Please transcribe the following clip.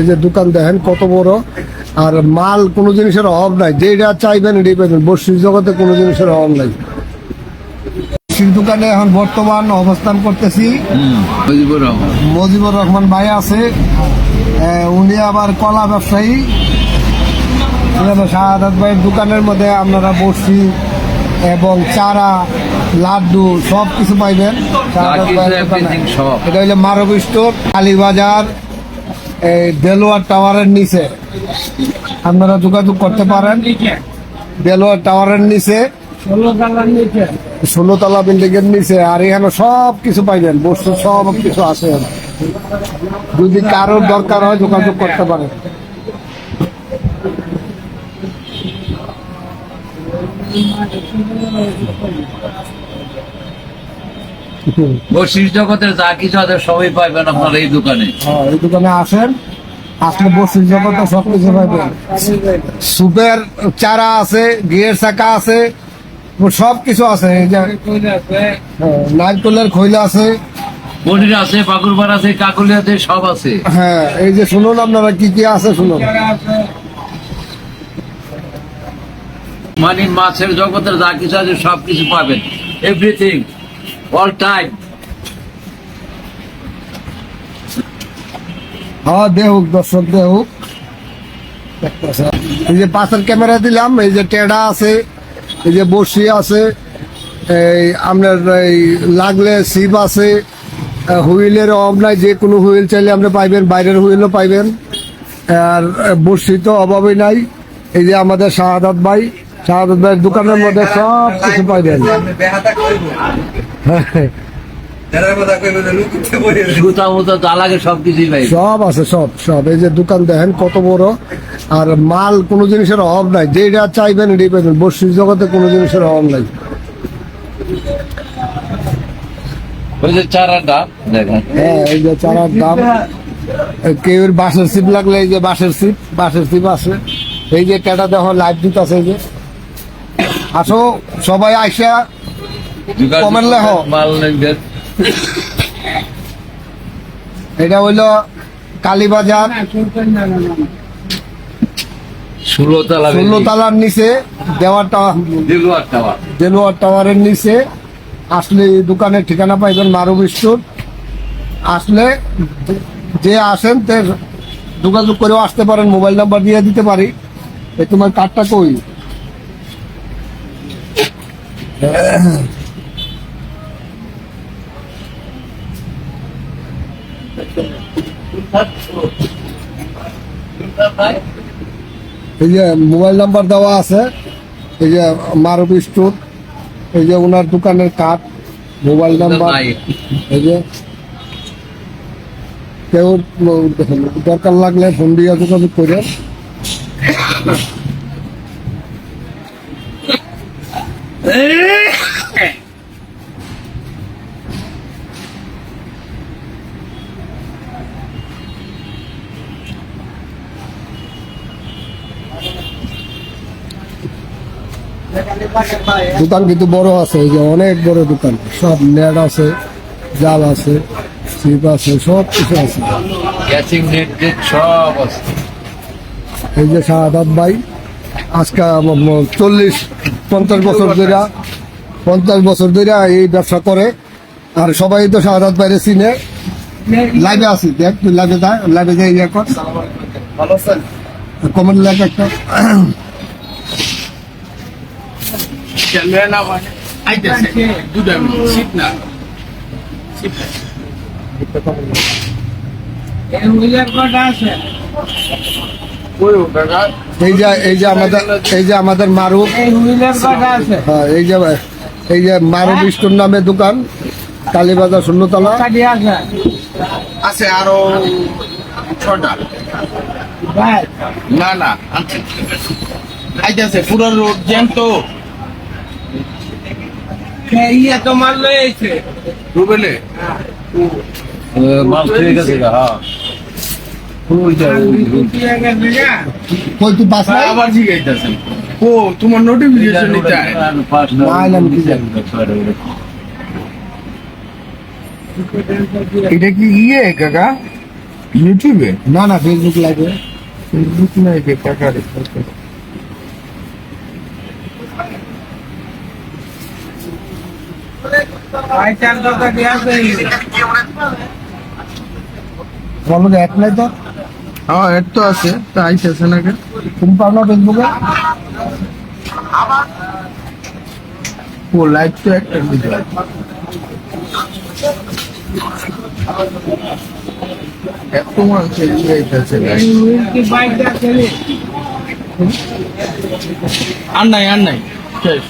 এই যে দোকান দেখেন কত বড়। আর মাল কোনো জিনিসের অভাব নাই। যেটা চাইবেন এটাই পাবেন বস্তির জগতে কোনো জিনিসের অভাব নাই। বস্তির দোকানে এখন বর্তমান অবস্থান করতেছি। মুজিবুর রহমান। ভাই আছে। উনি আবার কলা ব্যবসায়ী। শাহাদাত ভাইয়ের দোকানের মধ্যে আপনারা বসি এবং চারা লাড্ডু সব কিছু পাইবেন। এটা হলো মারব স্টোর কালীবাজার। এই দেলোয়ার টাওয়ারের নিচে। আপনারা যোগাযোগ করতে পারেন। দেলোয়ার টাওয়ারের নিচে। ষোলোতলা বিল্ডিং এর নিচে। আর এখানে সব কিছু পাইবেন বস্তু সব কিছু আছে। যদি কারোর দরকার হয় যোগাযোগ করতে পারেন। বশির জগতের যা কিছু আছে সবই পাইবেন আপনার এই দোকানে। হ্যাঁ, এই দোকানে আসেন আসলে বস্তির জগতে সব কিছু পাইবেন। সুপের চারা আছে গিয়ের চাকা আছে সব কিছু আছে হ্যাঁ, নারকেলের খৈলা আছে। বনির আছে পাকুরবার আছে কাকুলি আছে সব আছে। হ্যাঁ এই যে শুনুন আপনারা কি কি আছে শুনুন। মানে মাছের জগতের যা কিছু আছে সব কিছু পাবেন। এভরিথিং অল টাইম হ্যাঁ দেহুক দর্শক দেহুক। এই যে পাশের ক্যামেরা দিলাম, এই যে টেডা আছে, এই যে বসি আছে, এই আপনার এই লাগলে সিপ আছে হুইলের অভাব নাই, যে কোনো হুইল চাইলে আপনি পাইবেন, বাইরের হুইলও পাইবেন। আর বসি তো অভাবই নাই। এই যে আমাদের শাহাদাত ভাই শাহাদাত ভাইয়ের দোকানের মধ্যে সব কিছু পাইবেন সব আছে সব সব। এই যে দোকান দেখেন কত বড়। আর মাল কোনো জিনিসের অভাব নাই। যেটা চাইবেন এটাই পাবেন বস্তির জগতে কোনো জিনিসের অভাব নাই। ওই যে চারাটা দেখেন। হ্যাঁ এই যে চারার দাম। কেউ বাঁশের সিপ লাগলে এই যে বাঁশের সিপ বাঁশের সিপ আছে। এই যে কেটা দেখো লাইভ দিতে আছে এই যে। আসো সবাই আইসা কমেন্ট লেখো। এটা হইল কালীবাজার। ষোলো তালার নিচে দিলুয়ার টাওয়ার। দেলোয়ার টাওয়ারের নিচে। আসলে দোকানের ঠিকানা পাইবেন মারুব স্টোর। আসলে যে আসেন তে যোগাযোগ করেও আসতে পারেন মোবাইল নাম্বার দিয়ে দিতে পারি। তোমার কার্ডটা কই? এই যে মোবাইল নাম্বার দেওয়া আছে এই যে মারুব স্টোর এই যে ওনার দোকানের কার্ড মোবাইল নাম্বার এই যে কেউ দরকার লাগলে ফোন দিয়ে যোগাযোগ করে দোকান কিন্তু বড় আছে এই যে অনেক বড় দোকান। সব নেট আছে জাল আছে সিপ আছে সব কিছু আছে। সব আছে। এই যে শাহাদাত ভাই আজকে চল্লিশ পঞ্চাশ বছর ধরে পঞ্চাশ বছর ধরে এই ব্যবসা করে। আর সবাই তো শাহাদাত বাইরে চিনে। লাইভে আছি, দেখ, তুই লাইভে যা লাইভে যাই ইয়ে কর। কমেন্ট একটা। এই যে এই যে আমাদের এই যে আমাদের মারুফ হ্যাঁ এই যে এই যে মারুফ স্টোর নামে দোকান কালীবাজার শূন্যতলা। আছে আরও ছটা না না আইতাছে পুরো রোড জ্যাম তো। ইয়ে তো মাল লয়েছে রুবেলে মাল ঠিক আছে হ্যাঁ। কই তুই বাস নাই? আবার জিগাইতাছেন। ও তোমার নোটিফিকেশন নিতে আয়। না, না, আমি কি জানি। এটা কি ইয়ে কাকা? ইউটিউবে না না ফেসবুক লাইভে ফেসবুক এক নাই তো? হ্যাঁ এর তো আছে, তা আইতেছে না কেন? তুমি পাও না ফেসবুকে ও লাইভ তো একটা ভিডিও এত মানুষ এগিয়ে আইতেছে কি আর নাই আর নাই। শেষ।